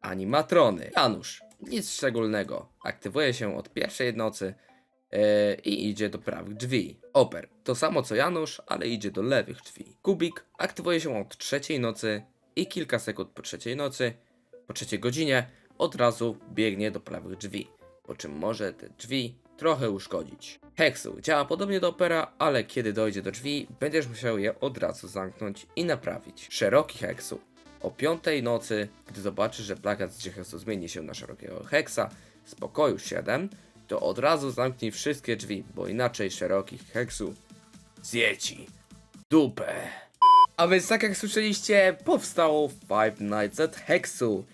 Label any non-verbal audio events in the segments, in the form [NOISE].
Animatrony. Janusz. Nic szczególnego. Aktywuje się od pierwszej nocy yy, i idzie do prawych drzwi. Oper. To samo co Janusz, ale idzie do lewych drzwi. Kubik aktywuje się od trzeciej nocy i kilka sekund po trzeciej nocy, po trzeciej godzinie, od razu biegnie do prawych drzwi. Po czym może te drzwi trochę uszkodzić. Heksu działa podobnie do Opera, ale kiedy dojdzie do drzwi, będziesz musiał je od razu zamknąć i naprawić. Szeroki Heksu. O piątej nocy, gdy zobaczysz, że plakat z Heksu zmieni się na szerokiego Heksa z pokoju 7, to od razu zamknij wszystkie drzwi, bo inaczej szeroki Heksu zje ci dupę. A więc tak jak słyszeliście, powstało Five Nights at Hexu.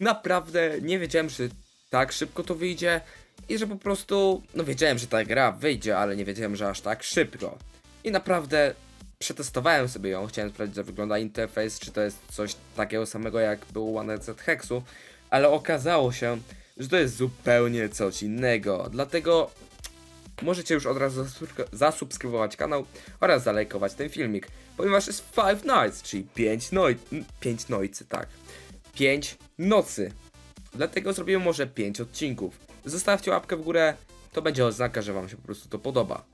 Naprawdę nie wiedziałem, że tak szybko to wyjdzie i że po prostu, no wiedziałem, że ta gra wyjdzie, ale nie wiedziałem, że aż tak szybko. I naprawdę przetestowałem sobie ją, chciałem sprawdzić, jak wygląda interfejs, czy to jest coś takiego samego jak był One at Hexu, ale okazało się, że to jest zupełnie coś innego. Dlatego możecie już od razu zasubskry- zasubskrybować kanał oraz zalajkować ten filmik, ponieważ jest Five Nights, czyli 5 noj... 5 nojcy, tak. 5 nocy. Dlatego zrobimy może 5 odcinków. Zostawcie łapkę w górę, to będzie oznaka, że wam się po prostu to podoba.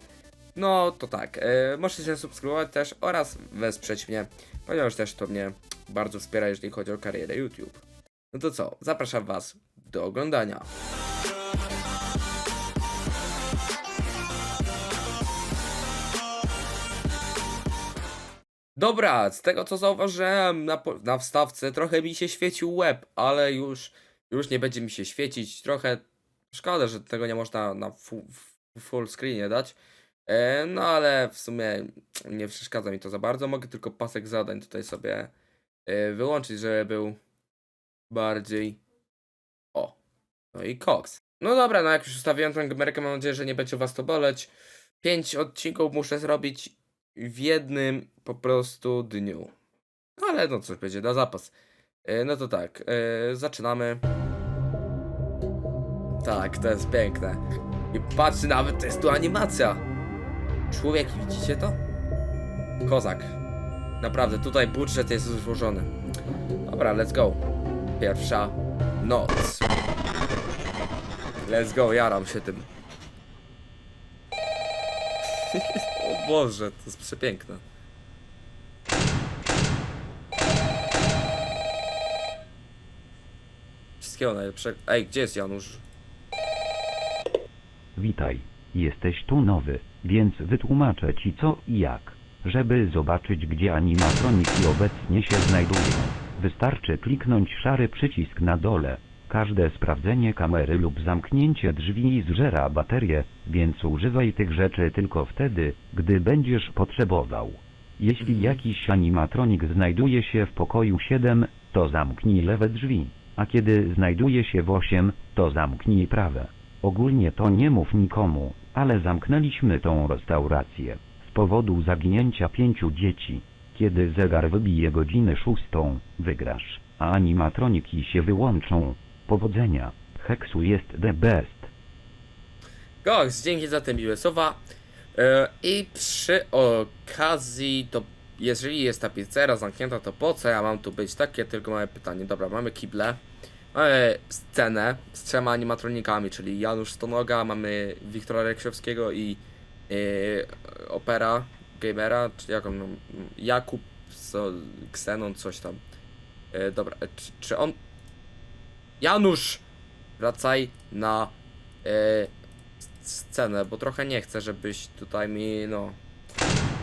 No to tak, e, możecie subskrybować też oraz wesprzeć mnie, ponieważ też to mnie bardzo wspiera, jeżeli chodzi o karierę YouTube. No to co, zapraszam was do oglądania. Dobra, z tego co zauważyłem na, na wstawce trochę mi się świecił web, ale już, już nie będzie mi się świecić. Trochę szkoda, że tego nie można na full, full screenie dać. E, no ale w sumie nie przeszkadza mi to za bardzo. Mogę tylko pasek zadań tutaj sobie e, wyłączyć, żeby był bardziej. O, no i Cox. No dobra, no jak już ustawiłem tę kamerkę, mam nadzieję, że nie będzie was to boleć. Pięć odcinków muszę zrobić w jednym po prostu dniu. Ale no coś będzie na zapas. E, No to tak, zaczynamy. Tak, to jest piękne. I patrzcie, nawet jest tu animacja. Człowieki, widzicie to? Kozak. Naprawdę, tutaj budżet jest złożony. Dobra, let's go. Pierwsza noc. Let's go, jaram się tym. [LAUGHS] o Boże, to jest przepiękne. Wszystkiego najlepszego. Ej, gdzie jest Janusz? Witaj, jesteś tu nowy, więc wytłumaczę ci co i jak. Żeby zobaczyć gdzie animatroniki obecnie się znajdują, wystarczy kliknąć szary przycisk na dole. Każde sprawdzenie kamery lub zamknięcie drzwi zżera baterię, więc używaj tych rzeczy tylko wtedy, gdy będziesz potrzebował. Jeśli jakiś animatronik znajduje się w pokoju 7, to zamknij lewe drzwi, a kiedy znajduje się w 8, to zamknij prawe. Ogólnie to nie mów nikomu, ale zamknęliśmy tą restaurację z powodu zaginięcia pięciu dzieci. Kiedy zegar wybije godzinę szóstą, wygrasz, a animatroniki się wyłączą. Powodzenia. Heksu jest the best. Gox, dzięki za te miłe słowa. E, I przy okazji, to jeżeli jest ta pizzera zamknięta, to po co ja mam tu być? Takie tylko małe pytanie. Dobra, mamy kible. Mamy scenę z trzema animatronikami, czyli Janusz Stonoga, mamy Wiktora Reksiowskiego i e, Opera Gamera, czy jak on, Jakub so, Xenon, coś tam. E, dobra, e, czy, czy on... Janusz! Wracaj na e, scenę, bo trochę nie chcę, żebyś tutaj mi, no...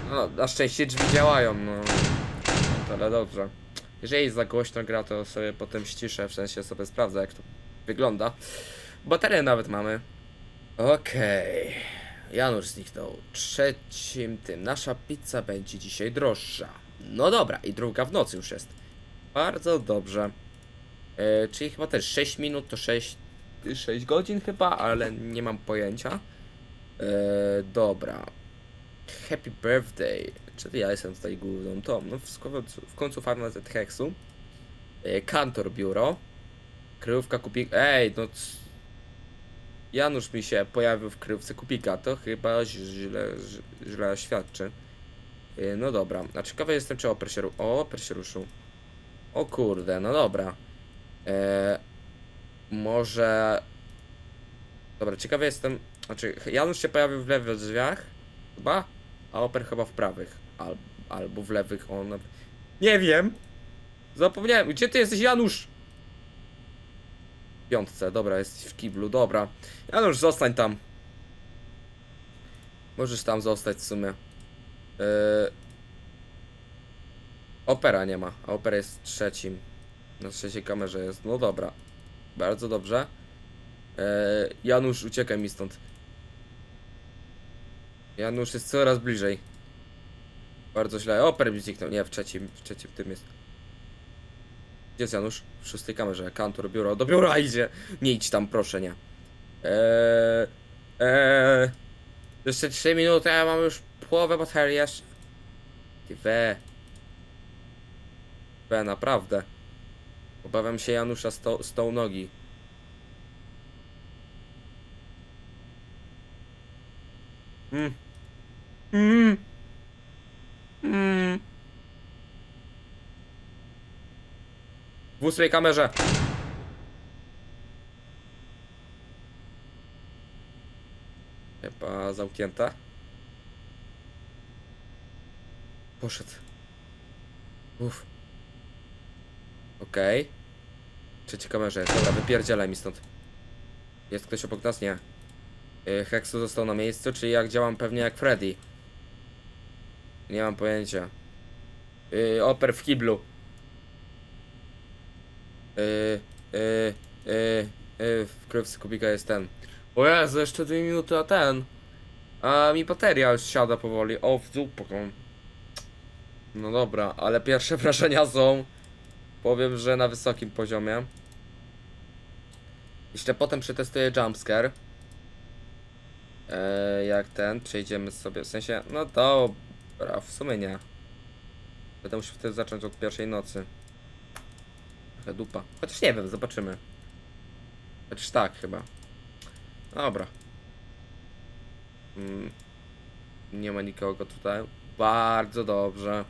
No, na szczęście drzwi działają, no. no ale dobrze. Jeżeli za głośno gra, to sobie potem ściszę, w sensie sobie sprawdzę, jak to wygląda. Baterię nawet mamy. Okej. Janusz zniknął. Trzecim tym. Nasza pizza będzie dzisiaj droższa. No dobra, i druga w nocy już jest. Bardzo dobrze. E, czyli chyba też 6 minut to 6 6 godzin chyba, ale nie mam pojęcia. E, dobra. Happy birthday. Czy ja jestem tutaj główną tą? No w końcu, w końcu farma Z Hexu. E, kantor biuro. Kryjówka kupik. Ej, no. Janusz mi się pojawił w kryjówce kupika. To chyba źle, źle, świadczy. E, no dobra. A ciekawy jestem, czy oper się, o, oper się ruszył. O kurde, no dobra. E, może... Dobra, ciekawy jestem... Znaczy, Janusz się pojawił w lewych drzwiach, chyba, a Oper chyba w prawych. Al, albo w lewych, on... Nie wiem! Zapomniałem, gdzie ty jesteś, Janusz? W Piątce, dobra, jesteś w kiblu, dobra. Janusz, zostań tam. Możesz tam zostać w sumie. Yy... Opera nie ma, a opera jest trzecim. Na trzeciej kamerze jest. No dobra. Bardzo dobrze. Yy... Janusz, uciekaj mi stąd. Janusz jest coraz bliżej. Bardzo źle. Oper mi zniknął. Nie, w trzecim, w trzecim tym jest. Gdzie jest Janusz? W szóstej kamerze. Kantor, biuro. Do biura idzie. Nie idź tam, proszę, nie. Eee, eee, jeszcze 3 minuty, a ja mam już połowę baterii jeszcze. Ty we. We, naprawdę. Obawiam się Janusza z, to, z tą nogi. Mm. Mm. W ósmej kamerze. Chyba zamknięta. Poszedł. Uff. Okej. Okay. Trzeci kamerze jest. Dobra, wypierdzielaj mi stąd. Jest ktoś obok nas? Nie. Yy, Hexu został na miejscu, czyli jak działam pewnie jak Freddy. Nie mam pojęcia. Yy, oper w kiblu. Yy, yy, yy, w krywce kubika jest ten. O Jezu, jeszcze dwie minuty, a ten. A mi bateria już siada powoli. O, w dupę. No dobra, ale pierwsze [LAUGHS] wrażenia są. Powiem, że na wysokim poziomie. Jeszcze potem przetestuję jumpscare. Eee, jak ten, przejdziemy sobie, w sensie, no dobra, w sumie nie. Będę musiał wtedy zacząć od pierwszej nocy. Trochę dupa. Chociaż nie wiem, zobaczymy. Chociaż tak chyba. Dobra. Mm. Nie ma nikogo tutaj. Bardzo dobrze.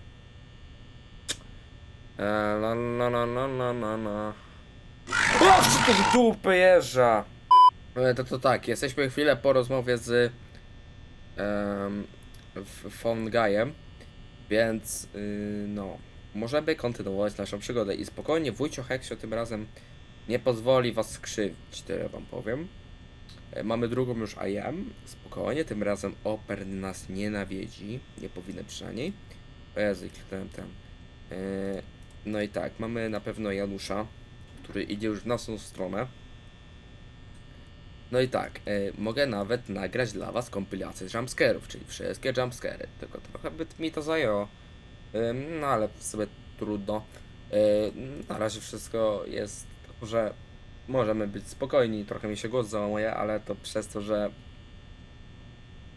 Eee, la la la la la la la. O, co to w dupę jeżdża! E, To to tak, jesteśmy chwilę po rozmowie z um, Von Gajem, więc yy, no, możemy kontynuować naszą przygodę i spokojnie wujcio Heksio tym razem nie pozwoli was skrzywdzić, tyle wam powiem. E, Mamy drugą już IM, spokojnie, tym razem Oper nas nie nawiedzi, nie powinny przynajmniej. O Jezu, kliknąłem ten. E, No i tak, mamy na pewno Janusza, który idzie już w naszą stronę. No i tak, e, mogę nawet nagrać dla was kompilację jumpscarów, czyli wszystkie jumpscary, tylko trochę by mi to zajęło. No ale sobie trudno. Na razie wszystko jest, że możemy być spokojni, trochę mi się głos załamuje, ale to przez to, że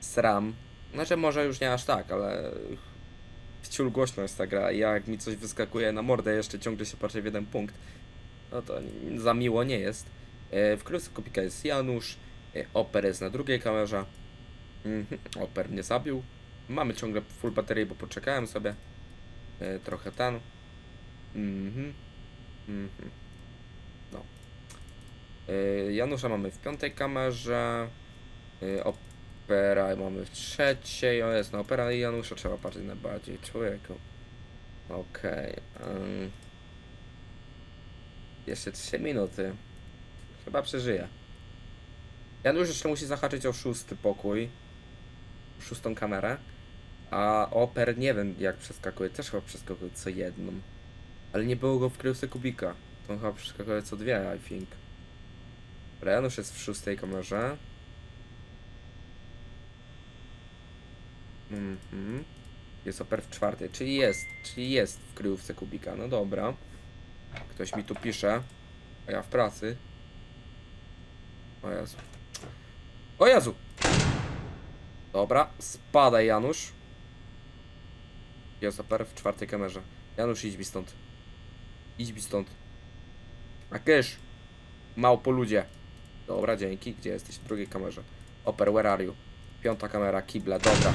sram, znaczy może już nie aż tak, ale wciul głośno jest ta gra jak mi coś wyskakuje na mordę, jeszcze ciągle się patrzę w jeden punkt, no to za miło nie jest. W królewstwie Kopika jest Janusz, e, Oper jest na drugiej kamerze. Mhm, Oper mnie zabił. Mamy ciągle full baterii, bo poczekałem sobie. E, Trochę ten. Mhm. Mhm. No. E, Janusza mamy w piątej kamerze. E, Opera mamy w trzeciej. O jest, no Opera i Janusza trzeba patrzeć najbardziej. Człowieku. Okej. em. Jeszcze 3 minuty. Chyba przeżyje. Janusz jeszcze musi zahaczyć o szósty pokój. Szóstą kamerę. A Oper nie wiem jak przeskakuje. Też chyba przeskakuje co jedną. Ale nie było go w kryjówce kubika. To chyba przeskakuje co dwie, I think. Dobra, Janusz jest w szóstej kamerze. Mhm. Jest Oper w czwartej, czyli jest, czyli jest w kryjówce kubika. No dobra. Ktoś mi tu pisze. A ja w pracy. O Jezu. O Jezu! Dobra, spadaj Janusz. Super w czwartej kamerze. Janusz, idź mi stąd. Idź mi stąd. A kysz! Małpo ludzie. Dobra, dzięki. Gdzie jesteś? W drugiej kamerze. Oper, where are you? Piąta kamera, kibla, dobra.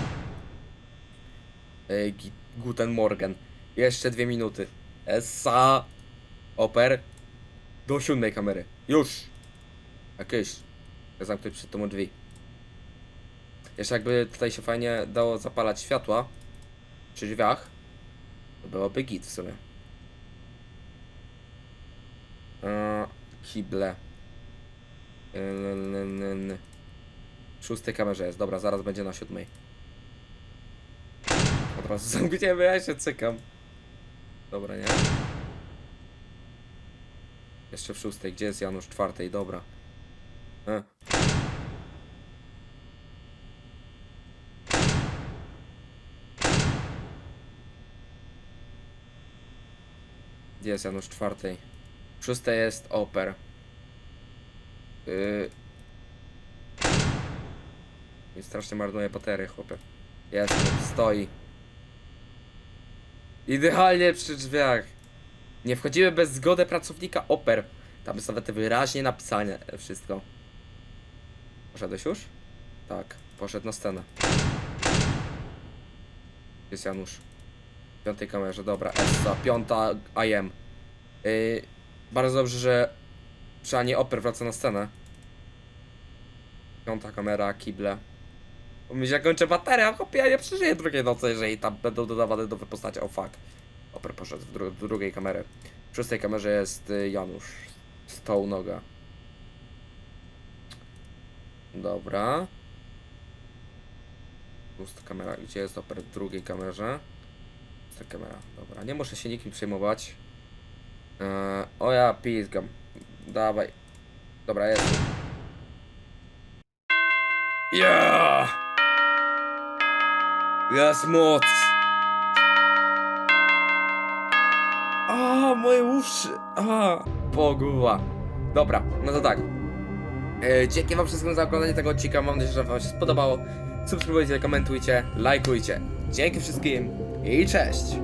Ej, Guten Morgen. Jeszcze dwie minuty. Essa. Oper. Do siódmej kamery. Już! Jakieś. Zamknąć przed tą drzwi. Jeszcze jakby tutaj się fajnie dało zapalać światła przy drzwiach, to byłoby git w sumie. Eee, kible. W szóstej kamerze jest, dobra, zaraz będzie na siódmej. Od razu [LAUGHS] zamkniemy, ja się cykam. Dobra, nie? Jeszcze w szóstej, gdzie jest Janusz? Czwartej, dobra. E. Gdzie jest Janusz? Czwartej. W szóstej jest Oper. Yy... I strasznie marnuje baterię, chłopie. Jest, stoi. Idealnie przy drzwiach. Nie wchodzimy bez zgody pracownika Oper. Tam jest nawet wyraźnie napisane wszystko. Poszedłeś już? Tak, poszedł na scenę. Jest Janusz. Piątej kamerze, dobra, Essa, piąta IM. Yy, bardzo dobrze, że przynajmniej Oper wraca na scenę. Piąta kamera, kible. Bo mi się kończy bateria, chłopie, ja nie przeżyję drugiej nocy, jeżeli tam będą dodawane nowe postacie. O fuck. Oper poszedł w dru drugiej kamery. W szóstej kamerze jest y, Janusz. Stoł noga. Dobra. Pusta kamera. Gdzie jest Oper w drugiej kamerze? Pusta kamera. Dobra. Nie muszę się nikim przejmować. Eee, o ja pizgam. Dawaj. Dobra, jest. Ja! Jest moc! A, moje uszy! A, poguba. Dobra, no to tak. E, dzięki wam wszystkim za oglądanie tego odcinka. Mam nadzieję, że wam się spodobało. Subskrybujcie, komentujcie, lajkujcie. Dzięki wszystkim i cześć!